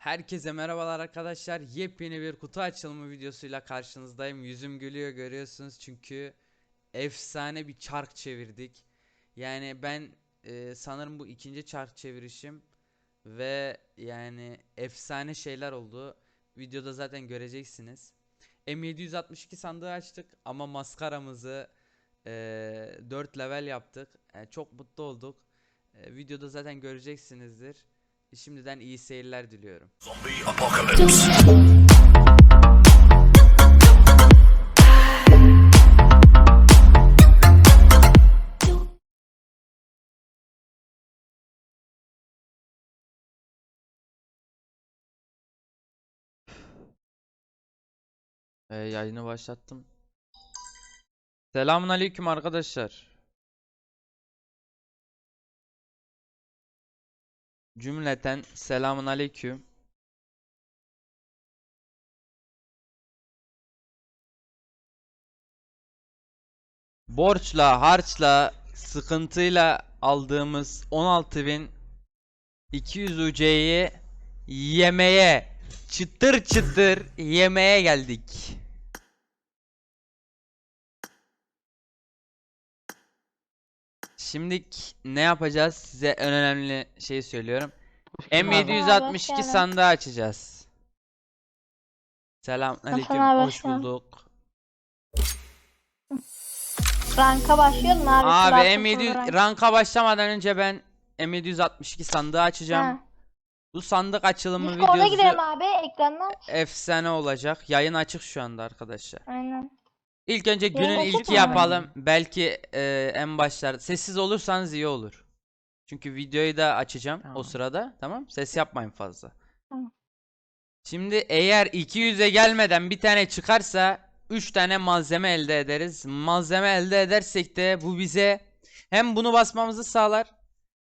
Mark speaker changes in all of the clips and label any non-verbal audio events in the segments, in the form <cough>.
Speaker 1: Herkese merhabalar arkadaşlar. Yepyeni bir kutu açılımı videosuyla karşınızdayım. Yüzüm gülüyor görüyorsunuz çünkü efsane bir çark çevirdik. Yani ben e, sanırım bu ikinci çark çevirişim ve yani efsane şeyler oldu. Videoda zaten göreceksiniz. M762 sandığı açtık ama maskaramızı e, 4 level yaptık. Yani çok mutlu olduk. E, videoda zaten göreceksinizdir. Şimdiden iyi seyirler diliyorum. Ee, yayını başlattım. Selamun aleyküm arkadaşlar. Cümleten selamun aleyküm. Borçla, harçla, sıkıntıyla aldığımız 16.200 UC'yi yemeye, çıtır çıtır yemeye geldik. Şimdi ne yapacağız? Size en önemli şeyi söylüyorum. M762
Speaker 2: geldin.
Speaker 1: sandığı açacağız. Selam aleyküm,
Speaker 2: abi,
Speaker 1: hoş
Speaker 2: hoş geldin.
Speaker 1: bulduk.
Speaker 2: Ranka başlayalım abi.
Speaker 1: Abi
Speaker 2: Sıra
Speaker 1: M700
Speaker 2: sıfır rank.
Speaker 1: ranka başlamadan önce ben M762 sandığı açacağım.
Speaker 2: Ha.
Speaker 1: Bu sandık açılımı
Speaker 2: Discord'a
Speaker 1: videosu
Speaker 2: gidelim abi ekrandan.
Speaker 1: efsane olacak. Yayın açık şu anda arkadaşlar.
Speaker 2: Aynen.
Speaker 1: İlk önce günün
Speaker 2: açık
Speaker 1: ilki
Speaker 2: mı?
Speaker 1: yapalım. Belki e, en başlar. Sessiz olursanız iyi olur. Çünkü videoyu da açacağım o
Speaker 3: Tamam.
Speaker 1: sırada. Tamam? Ses yapmayın fazla.
Speaker 2: Tamam.
Speaker 1: Şimdi eğer 200'e gelmeden bir tane çıkarsa 3 tane malzeme elde ederiz. Malzeme elde edersek de bu bize hem bunu basmamızı sağlar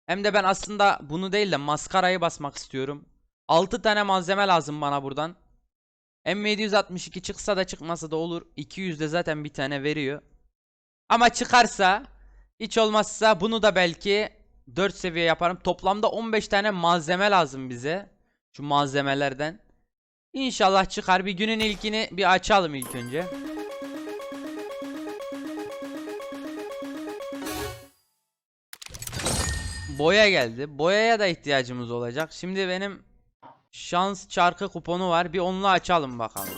Speaker 1: hem de ben aslında bunu değil de maskarayı basmak istiyorum. 6 tane malzeme lazım bana buradan. M762 çıksa da çıkmasa da olur. 200 de zaten bir tane veriyor. Ama çıkarsa hiç olmazsa bunu da belki 4 seviye yaparım. Toplamda 15 tane malzeme lazım bize. Şu malzemelerden. İnşallah çıkar. Bir günün ilkini bir açalım ilk önce. Boya geldi. Boyaya da ihtiyacımız olacak. Şimdi benim şans çarkı kuponu var. Bir onunla açalım bakalım.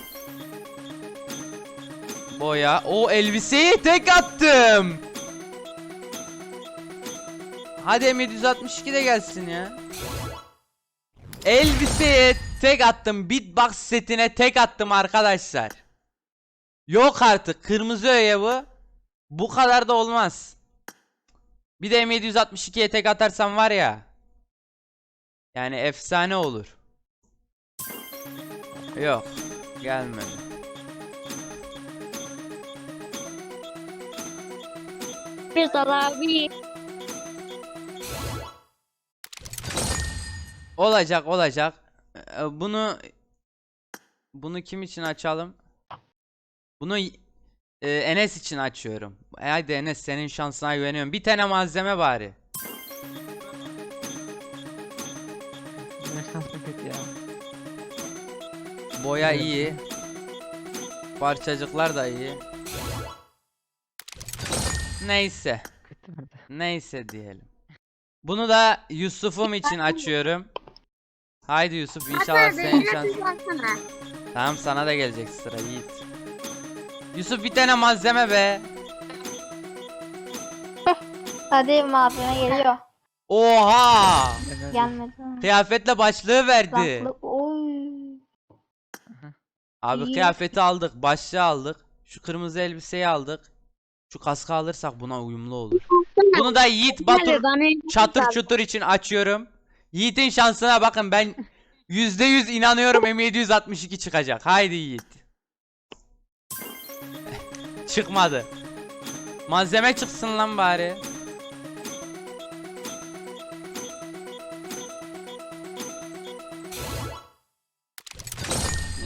Speaker 1: Boya. O elbiseyi tek attım. Hadi M762 de gelsin ya. Elbiseye tek attım. Beatbox setine tek attım arkadaşlar. Yok artık. Kırmızı öye bu. Bu kadar da olmaz. Bir de M762'ye tek atarsam var ya. Yani efsane olur. Yok. Gelmedi.
Speaker 4: Güzel abi.
Speaker 1: Olacak olacak. Ee, Bunu bunu kim için açalım? Bunu e, Enes için açıyorum. E, Hadi Enes senin şansına güveniyorum. Bir tane malzeme bari. Boya iyi. Parçacıklar da iyi. Neyse. Neyse diyelim. Bunu da Yusuf'um için açıyorum. Haydi Yusuf inşallah senin şans. Tamam sana da gelecek sıra Yiğit. Yusuf bir tane malzeme be.
Speaker 2: Hadi malzeme geliyor.
Speaker 1: Oha!
Speaker 2: Gelmedi.
Speaker 1: Kıyafetle başlığı verdi.
Speaker 2: Ranklı.
Speaker 1: Abi
Speaker 2: İyi.
Speaker 1: kıyafeti aldık, başlığı aldık. Şu kırmızı elbiseyi aldık. Şu kaskı alırsak buna uyumlu olur. Bunu da Yiğit Batur çatır çutur için açıyorum. Yiğit'in şansına bakın ben <laughs> %100 inanıyorum M762 çıkacak. Haydi Yiğit. <laughs> Çıkmadı. Malzeme çıksın lan bari.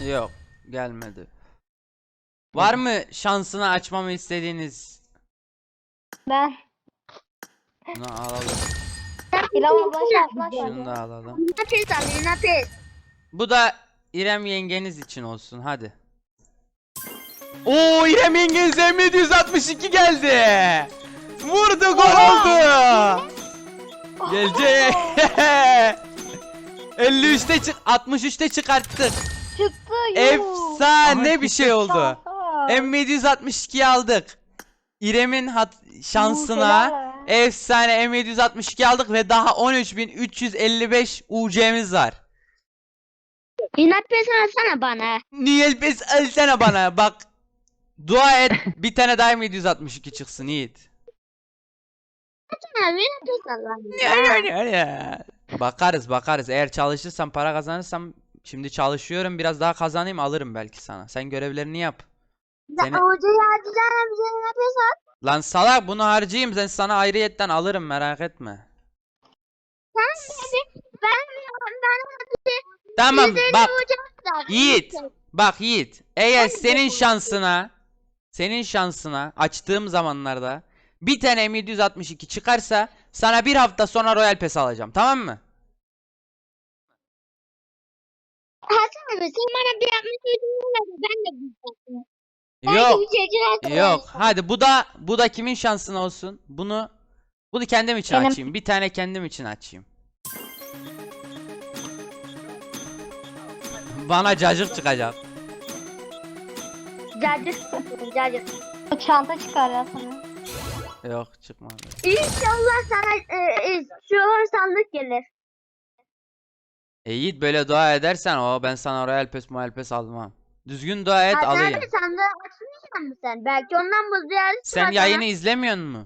Speaker 1: Yok, gelmedi. Var mı şansını açmamı istediğiniz?
Speaker 2: Ben.
Speaker 1: Bunu alalım.
Speaker 2: İrem
Speaker 1: Şunu da alalım.
Speaker 4: Nefes al nefes.
Speaker 1: Bu da İrem yengeniz için olsun hadi. Oo İrem yengeniz M762 geldi. Vurdu gol oldu. Gelecek. 53'te çık 63'te çıkarttık.
Speaker 2: Çıktı. yuh.
Speaker 1: Efsane
Speaker 3: Aha,
Speaker 1: bir şey oldu.
Speaker 2: Şansa.
Speaker 1: M762'yi aldık. İrem'in hat şansına efsane M762 aldık ve daha 13.355 UC'miz var.
Speaker 4: İnat pes alsana bana.
Speaker 1: Niyel pes alsana bana bak. Dua et bir tane daha M762 çıksın Yiğit. Bakarız bakarız eğer çalışırsam para kazanırsam şimdi çalışıyorum biraz daha kazanayım alırım belki sana. Sen görevlerini yap.
Speaker 4: Ya
Speaker 1: Seni-
Speaker 4: hocayı harcayacağına bize inat pes al.
Speaker 1: Lan salak bunu harcayayım ben sana ayrıyetten alırım merak etme.
Speaker 4: Ben ben
Speaker 1: Tamam bak Yiğit. Bak Yiğit, eğer senin şansına, senin şansına açtığım zamanlarda bir tane M762 çıkarsa sana bir hafta sonra Royal Pass alacağım. Tamam mı?
Speaker 4: Hasan abi sen bana bir yapmış ödülün ben de büyütecektim.
Speaker 1: Yok. Yok. Hadi bu da bu da kimin şansına olsun? Bunu bunu kendim için
Speaker 2: Benim.
Speaker 1: açayım. Bir tane kendim için açayım. Bana cacık çıkacak.
Speaker 4: Cacık cacık.
Speaker 2: Çanta çıkar ya sana.
Speaker 1: Yok çıkmadı.
Speaker 4: İnşallah sana e, e, şu sandık gelir.
Speaker 1: E Yiğit böyle dua edersen o ben sana Royal Pass Royal Pass almam. Düzgün dua et
Speaker 4: Hasan
Speaker 1: alayım.
Speaker 4: abi sandığı açmayacak mısın sen? Belki ondan bu ziyareti
Speaker 1: Sen yayını izlemiyor mu?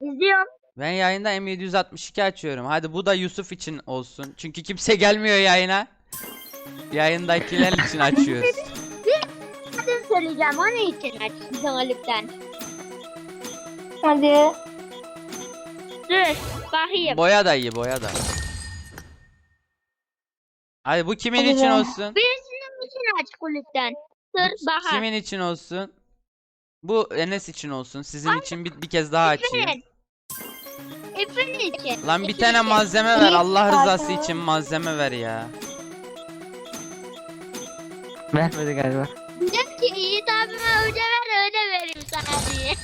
Speaker 4: izliyorum.
Speaker 1: Ben yayında M762 açıyorum. Hadi bu da Yusuf için olsun. Çünkü kimse gelmiyor yayına. Yayındakiler için <laughs> açıyoruz.
Speaker 4: Hadi söyleyeceğim o ne için açtın Haluk'tan.
Speaker 2: Hadi.
Speaker 4: Dur bakayım.
Speaker 1: Boya da iyi, boya da. Hadi bu kimin için olsun?
Speaker 4: Birisinin için aç kulüpten. Dur bahar.
Speaker 1: Kimin için olsun? Bu Enes için olsun. Sizin için bir, bir kez daha açayım.
Speaker 4: Efe'nin için.
Speaker 1: Lan bir tane
Speaker 4: için.
Speaker 1: malzeme ver.
Speaker 2: İyi
Speaker 1: Allah rızası için malzeme ver ya.
Speaker 3: Vermedi galiba.
Speaker 4: Dedim ki Yiğit abime öde ver öde vereyim sana diye.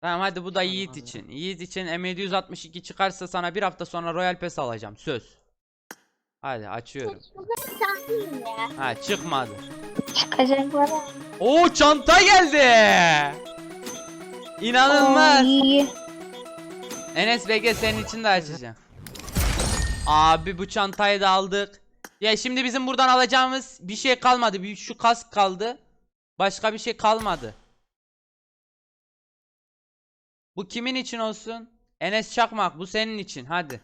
Speaker 1: Tamam hadi bu da Yiğit için. Yiğit için M762 çıkarsa sana bir hafta sonra Royal Pass alacağım. Söz. Hadi açıyorum. Ha çıkmadı.
Speaker 2: Çıkacak var.
Speaker 1: Oo çanta geldi. İnanılmaz.
Speaker 2: İyi.
Speaker 1: Enes bekle senin için de açacağım. Abi bu çantayı da aldık. Ya şimdi bizim buradan alacağımız bir şey kalmadı. Bir şu kask kaldı. Başka bir şey kalmadı. Bu kimin için olsun? Enes Çakmak bu senin için. Hadi.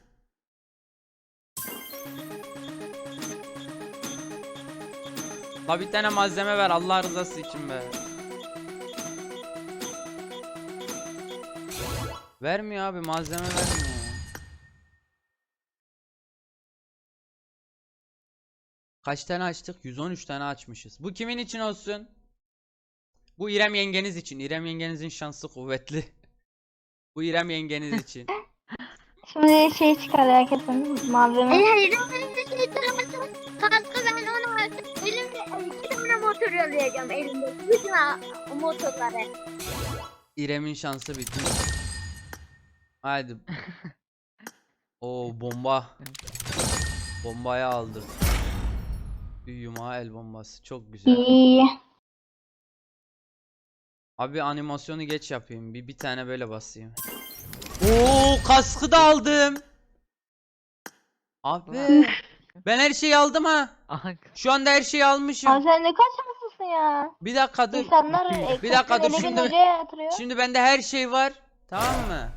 Speaker 1: La bir tane malzeme ver Allah rızası için be. Vermiyor abi malzeme vermiyor. Kaç tane açtık? 113 tane açmışız. Bu kimin için olsun? Bu İrem yengeniz için. İrem yengenizin şansı kuvvetli. <laughs> Bu İrem yengeniz için.
Speaker 2: Şimdi şey çıkar herkesin malzeme.
Speaker 4: Motor yollayacağım elimde. Bütün a- motorları.
Speaker 1: İrem'in şansı bitti. Haydi. <laughs> O bomba. Bombayı aldık. Bir yumağı el bombası. Çok güzel.
Speaker 2: İyi.
Speaker 1: Abi animasyonu geç yapayım. Bir bir tane böyle basayım. Oo kaskı da aldım. Abi ben her şeyi aldım ha.
Speaker 3: Aha.
Speaker 1: Şu anda her şeyi almışım.
Speaker 2: sen ne kaç şanslısın ya.
Speaker 1: Bir dakika dur.
Speaker 2: İnsanlar
Speaker 1: Bir dakika dur, şimdi-. Şimdi bende her şey var. Tamam mı?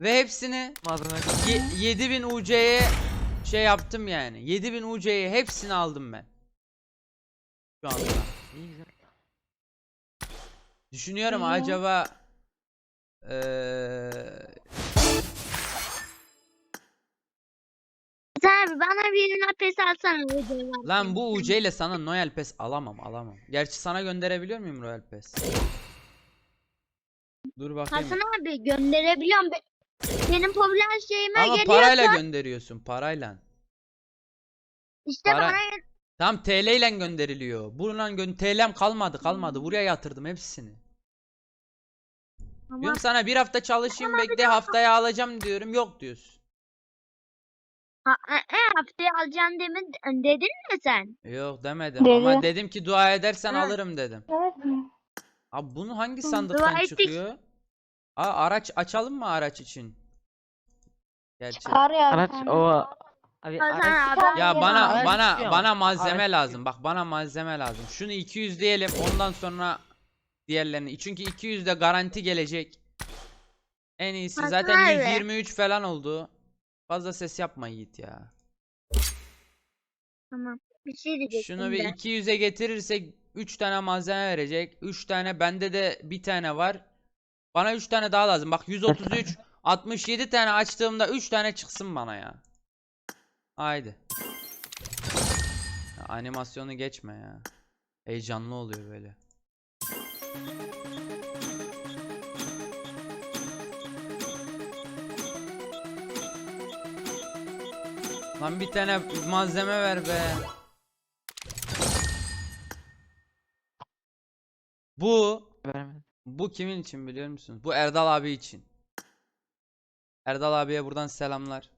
Speaker 1: Ve hepsini ye- 7000 UC'ye şey yaptım yani. 7000 UC'ye hepsini aldım ben. Şu anda. Düşünüyorum acaba eee
Speaker 4: Sen abi bana bir nefes alsana hocam.
Speaker 1: Lan bu UC ile sana Noel Pass alamam alamam. Gerçi sana gönderebiliyor muyum Royal Pass? Dur bakayım.
Speaker 4: Hasan abi gönderebiliyorum. Be- Benim popüler şeyime
Speaker 1: Ama
Speaker 4: geliyor.
Speaker 1: parayla gönderiyorsun parayla.
Speaker 4: İşte
Speaker 1: Para-
Speaker 4: bana
Speaker 1: Tam TL ile gönderiliyor. Bununla gön TL'm kalmadı kalmadı. Buraya yatırdım hepsini. Diyorum sana bir hafta çalışayım bekle haftaya alacağım diyorum. Yok diyorsun.
Speaker 4: Ha, e, e, haftaya alacağım demin dedin mi sen?
Speaker 1: Yok demedim ama
Speaker 2: Dedi.
Speaker 1: dedim ki dua edersen
Speaker 4: Ha.
Speaker 1: alırım dedim.
Speaker 2: Evet mi?
Speaker 1: Abi bunu hangi sandıktan
Speaker 4: dua ettik.
Speaker 1: çıkıyor? Aa, araç açalım mı araç için? Gerçi.
Speaker 2: Çıkar ya.
Speaker 3: Araç o abi
Speaker 4: Hasan
Speaker 3: araç
Speaker 4: abi.
Speaker 1: Ya bana
Speaker 3: araç
Speaker 1: bana bana
Speaker 3: ama.
Speaker 1: malzeme
Speaker 3: Araç
Speaker 1: lazım. Bak bana malzeme lazım. Şunu 200 diyelim ondan sonra diğerlerini. Çünkü 200 de garanti gelecek. En iyisi
Speaker 4: Hasan
Speaker 1: zaten
Speaker 4: abi.
Speaker 1: 123 falan oldu. Fazla ses yapma Yiğit ya.
Speaker 4: Tamam. Bir şey diyecektim
Speaker 1: Şunu bir
Speaker 4: de.
Speaker 1: 200'e getirirsek 3 tane malzeme verecek. 3 tane bende de bir tane var. Bana 3 tane daha lazım. Bak 133 67 <laughs> tane açtığımda 3 tane çıksın bana ya. Haydi. Ya animasyonu geçme ya. Heyecanlı oluyor böyle. Lan bir tane malzeme ver be. Bu bu kimin için biliyor musunuz? Bu Erdal abi için. Erdal abiye buradan selamlar.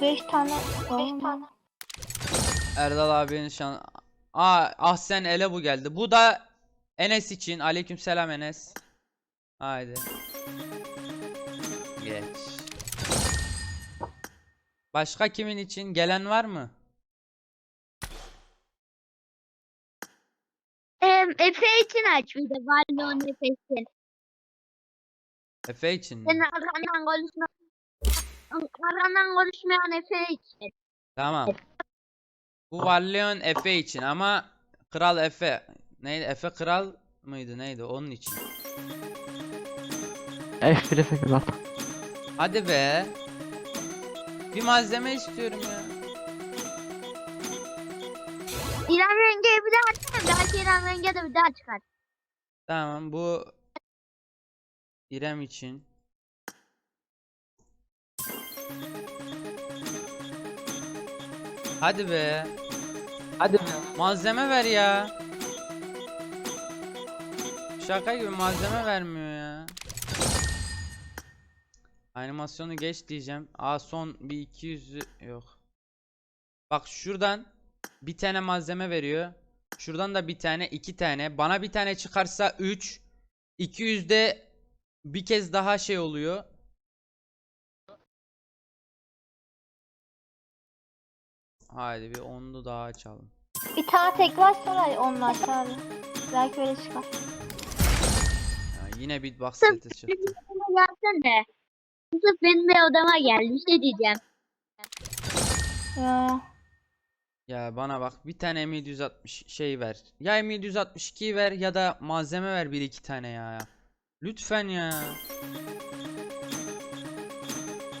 Speaker 2: Beş tane. Beş tane.
Speaker 1: Erdal abinin şan... Aa Ahsen ele bu geldi. Bu da Enes için. Aleykümselam Enes. Haydi. Geç. Başka kimin için? Gelen var mı?
Speaker 4: Em, Efe için aç bir de. Valion Efe için.
Speaker 1: Efe için mi?
Speaker 4: Senin arkandan konuşma. Arkandan konuşmayan Efe için.
Speaker 1: Tamam. Bu Valleon Efe için ama Kral Efe. Neydi? Efe Kral mıydı? Neydi? Onun için.
Speaker 3: F1'e sakın
Speaker 1: Hadi be. Bir malzeme istiyorum ya.
Speaker 4: İrem Renge'ye bir daha açsana. Belki İrem Renge de bir daha çıkar.
Speaker 1: Tamam bu İrem için. Hadi be.
Speaker 3: Hadi
Speaker 1: Malzeme ver ya. Şaka gibi malzeme vermiyor ya. Animasyonu geç diyeceğim. Aa son bir 200 yok. Bak şuradan bir tane malzeme veriyor. Şuradan da bir tane, iki tane. Bana bir tane çıkarsa 3. 200'de bir kez daha şey oluyor. Haydi bir onlu daha açalım.
Speaker 2: Bir tane tekrar sonra onlar çağırdı. Belki öyle çıkar.
Speaker 1: Yine beatbox
Speaker 4: Sırf
Speaker 1: seti çıktı.
Speaker 4: benim odama gelsene. Sırf benim bir odama gel. Bir şey diyeceğim.
Speaker 2: Ya.
Speaker 1: Ya bana bak bir tane M760 şey ver. Ya M762 ver ya da malzeme ver bir iki tane ya. Lütfen ya.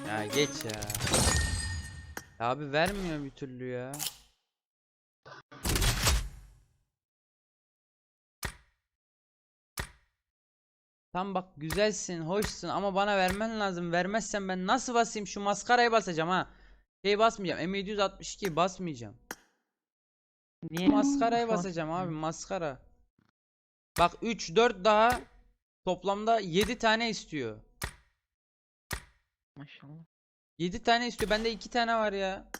Speaker 1: Ya geç ya. Ya abi vermiyor bir türlü ya. Tam bak güzelsin, hoşsun ama bana vermen lazım. Vermezsen ben nasıl basayım? Şu maskarayı basacağım ha. Şey basmayacağım. M762 basmayacağım.
Speaker 3: Niye?
Speaker 1: Maskarayı basacağım abi maskara. Bak 3 4 daha toplamda 7 tane istiyor.
Speaker 3: Maşallah.
Speaker 1: 7 tane istiyor. Bende 2 tane var ya.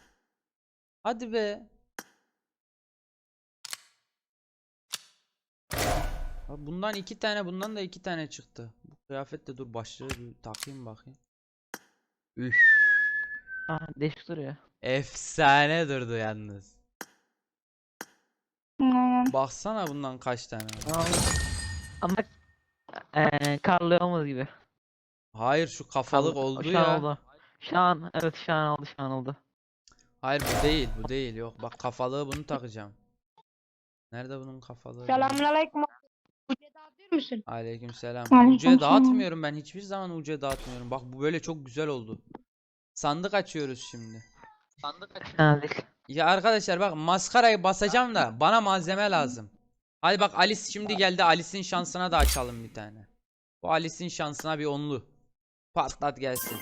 Speaker 1: Hadi be. Bak Bundan 2 tane, bundan da 2 tane çıktı. Bu kıyafet de dur başlığı bir takayım bakayım. Üf.
Speaker 3: Aa değişik duruyor.
Speaker 1: Efsane durdu yalnız.
Speaker 2: Aynen.
Speaker 1: Baksana bundan kaç tane var.
Speaker 3: Ama, ama eee Carlo olmadı gibi.
Speaker 1: Hayır şu kafalık
Speaker 3: Carlo-
Speaker 1: oldu
Speaker 3: şu an
Speaker 1: ya.
Speaker 3: oldu. Şu an evet şu an oldu şu an oldu.
Speaker 1: Hayır bu değil bu değil yok bak kafalığı bunu takacağım. Nerede bunun kafalığı?
Speaker 5: Selamünaleyküm. Ucuya musun?
Speaker 1: Aleykümselam.
Speaker 2: Aleykümselam.
Speaker 1: UC dağıtmıyorum ben hiçbir zaman UC dağıtmıyorum. Bak bu böyle çok güzel oldu. Sandık açıyoruz şimdi.
Speaker 3: Nazik.
Speaker 1: Ya arkadaşlar bak maskarayı basacağım da bana malzeme lazım. Hadi bak Alice şimdi geldi. Alice'in şansına da açalım bir tane. Bu Alice'in şansına bir onlu. Patlat gelsin.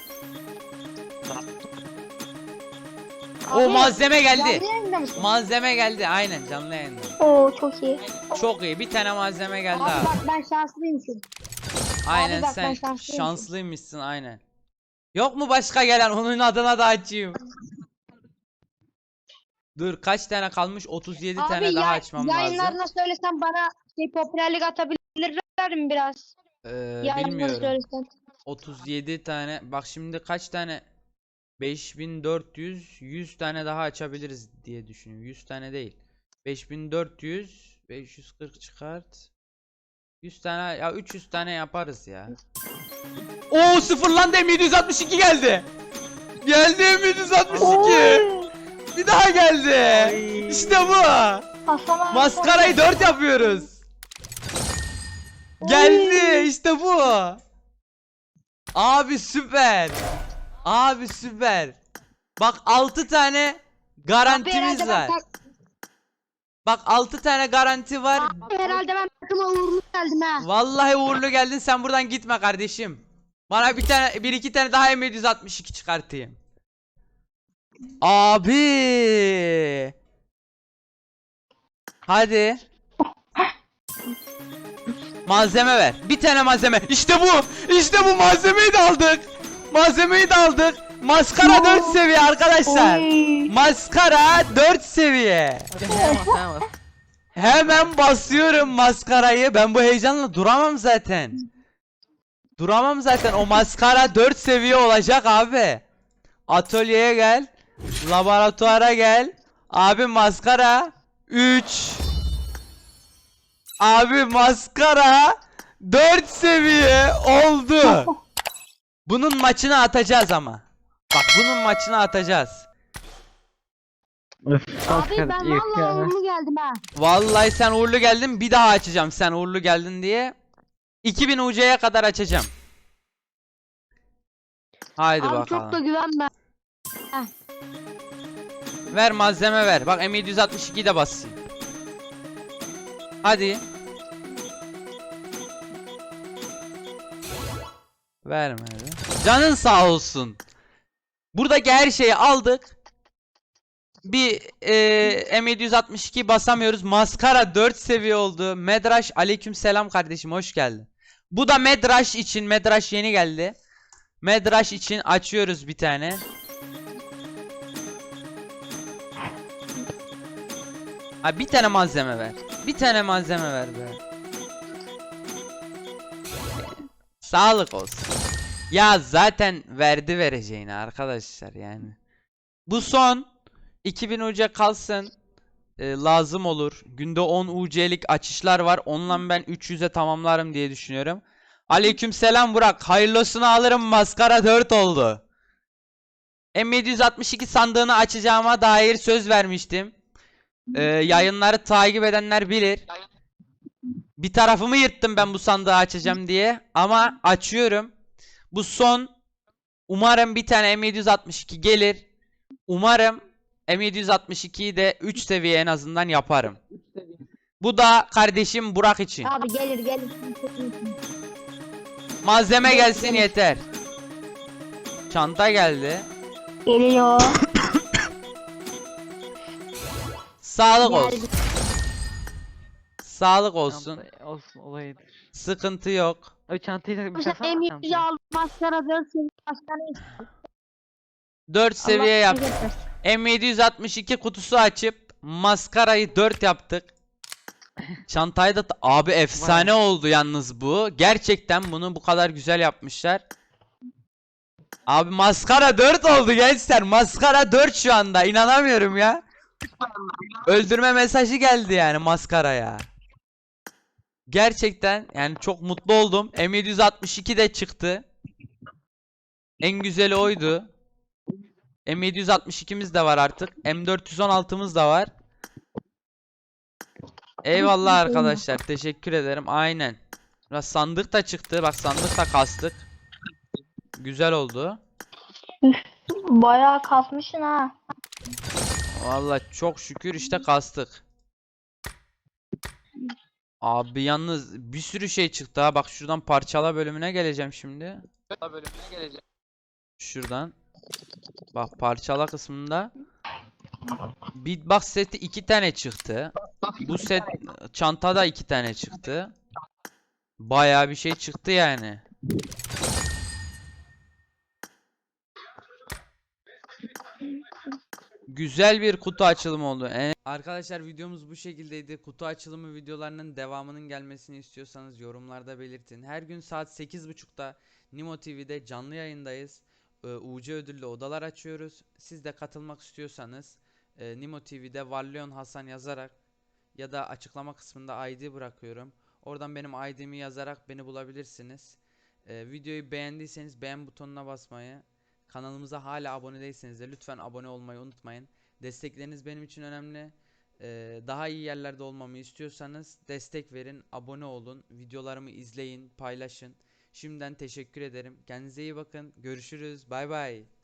Speaker 1: O
Speaker 5: Abi,
Speaker 1: malzeme geldi.
Speaker 5: Canlı yayında mısın?
Speaker 1: Malzeme geldi. Aynen canlı yayında.
Speaker 2: Oo çok iyi.
Speaker 1: Çok iyi. Bir tane malzeme geldi
Speaker 5: Abi
Speaker 1: abi.
Speaker 5: bak ben şanslıyım.
Speaker 1: Aynen
Speaker 5: bak ben
Speaker 1: sen
Speaker 5: şanslıyım.
Speaker 1: şanslıymışsın aynen. Yok mu başka gelen? Onun adına da açayım. Dur kaç tane kalmış? 37
Speaker 5: Abi
Speaker 1: tane daha
Speaker 5: ya-
Speaker 1: açmam lazım.
Speaker 5: yayınlarına söylesen bana şey popülerlik atabilirler mi biraz?
Speaker 1: Ee, bilmiyorum.
Speaker 5: söylesen.
Speaker 1: 37 tane. Bak şimdi kaç tane? 5400 100 tane daha açabiliriz diye düşünüyorum. 100 tane değil. 5400 540 çıkart. 100 tane ya 300 tane yaparız ya. Oo sıfırlandı M762 geldi. Geldi M762.
Speaker 2: Oy.
Speaker 1: Bir daha geldi. İşte bu.
Speaker 2: Hasan.
Speaker 1: Maskarayı 4 yapıyoruz. Geldi işte bu. Abi süper. Abi süper. Bak 6 tane
Speaker 5: Abi
Speaker 1: garantimiz
Speaker 5: herhalde
Speaker 1: var.
Speaker 5: tak-
Speaker 1: Bak 6 tane garanti var.
Speaker 5: abi herhalde ben takıma uğurlu geldim ha.
Speaker 1: Vallahi uğurlu geldin sen buradan gitme kardeşim. Bana bir tane bir iki tane daha M762 çıkartayım. Abi. Hadi. Malzeme ver. Bir tane malzeme. İşte bu. İşte bu malzemeyi de aldık. Malzemeyi de aldık. Maskara 4 seviye arkadaşlar. Maskara 4 seviye.
Speaker 3: Hemen
Speaker 1: basıyorum maskarayı. Ben bu heyecanla duramam zaten. Duramam zaten. O maskara 4 seviye olacak abi. Atölyeye gel. Laboratuvara gel. Abi maskara 3. Abi maskara 4 seviye oldu. <laughs> Bunun maçını atacağız ama. Bak bunun maçını atacağız.
Speaker 3: Öf,
Speaker 5: Abi ben vallahi uğurlu geldim ha.
Speaker 1: Vallahi sen uğurlu geldin bir daha açacağım sen uğurlu geldin diye. 2000 UC'ye kadar açacağım. Haydi
Speaker 5: Abi
Speaker 1: bakalım.
Speaker 5: çok da güvenme.
Speaker 1: Ver malzeme ver. Bak M762'yi de basayım. Hadi. Vermedi. Canın sağ olsun. Buradaki her şeyi aldık. Bir e, M762 basamıyoruz. Maskara 4 seviye oldu. Medraş aleykümselam kardeşim hoş geldin. Bu da Medraş için. Medraş yeni geldi. Medraş için açıyoruz bir tane. Ha bir tane malzeme ver. Bir tane malzeme ver be. Sağlık olsun. Ya zaten verdi vereceğini arkadaşlar yani. Bu son 2000 UC kalsın. e, lazım olur. Günde 10 UC'lik açışlar var. Onunla ben 300'e tamamlarım diye düşünüyorum. Aleykümselam Burak. Hayırlısını alırım. Maskara 4 oldu. M762 sandığını açacağıma dair söz vermiştim. Ee, yayınları takip edenler bilir. Bir tarafımı yırttım ben bu sandığı açacağım diye. Ama açıyorum. Bu son. Umarım bir tane M762 gelir. Umarım M762'yi de 3 seviye en azından yaparım. Bu da kardeşim Burak için.
Speaker 5: Abi gelir gelir.
Speaker 1: Malzeme gelsin yeter. Çanta geldi.
Speaker 2: Geliyor.
Speaker 1: Sağlık olsun. Sağlık olsun.
Speaker 3: Olsun olayıdır.
Speaker 1: Sıkıntı yok.
Speaker 3: Abi çantayı bir
Speaker 5: Mesela
Speaker 3: taksana
Speaker 5: M100'ü
Speaker 3: çantayı.
Speaker 5: al maskara dönsün. Maskara
Speaker 1: 4 seviye yap.
Speaker 5: Allah razı olsun.
Speaker 1: M762 kutusu açıp maskarayı 4 yaptık. <laughs> Çantayı da abi efsane oldu yalnız bu. Gerçekten bunu bu kadar güzel yapmışlar. Abi maskara 4 oldu gençler. Maskara 4 şu anda. İnanamıyorum ya. Öldürme mesajı geldi yani maskaraya. Gerçekten yani çok mutlu oldum. M762 de çıktı. En güzeli oydu. M762'miz de var artık. M416'mız da var. Eyvallah arkadaşlar. Teşekkür ederim. Aynen. Biraz sandık da çıktı. Bak sandık da kastık. Güzel oldu.
Speaker 2: Bayağı kasmışsın ha.
Speaker 1: Vallahi çok şükür işte kastık. Abi yalnız bir sürü şey çıktı ha. Bak şuradan parçala bölümüne geleceğim şimdi. bölümüne geleceğim. Şuradan. Bak parçala kısmında. Beatbox seti iki tane çıktı. Bu set çantada iki tane çıktı. Bayağı bir şey çıktı yani. Güzel bir kutu açılımı oldu. En- Arkadaşlar videomuz bu şekildeydi. Kutu açılımı videolarının devamının gelmesini istiyorsanız yorumlarda belirtin. Her gün saat 8.30'da Nimo TV'de canlı yayındayız. Ee, UC ödüllü odalar açıyoruz. Siz de katılmak istiyorsanız e, Nimo TV'de Varlyon Hasan yazarak ya da açıklama kısmında ID bırakıyorum. Oradan benim ID'mi yazarak beni bulabilirsiniz. Ee, videoyu beğendiyseniz beğen butonuna basmayı, kanalımıza hala abone değilseniz de lütfen abone olmayı unutmayın. Destekleriniz benim için önemli. Ee, daha iyi yerlerde olmamı istiyorsanız destek verin, abone olun, videolarımı izleyin, paylaşın. Şimdiden teşekkür ederim. Kendinize iyi bakın. Görüşürüz. Bay bay.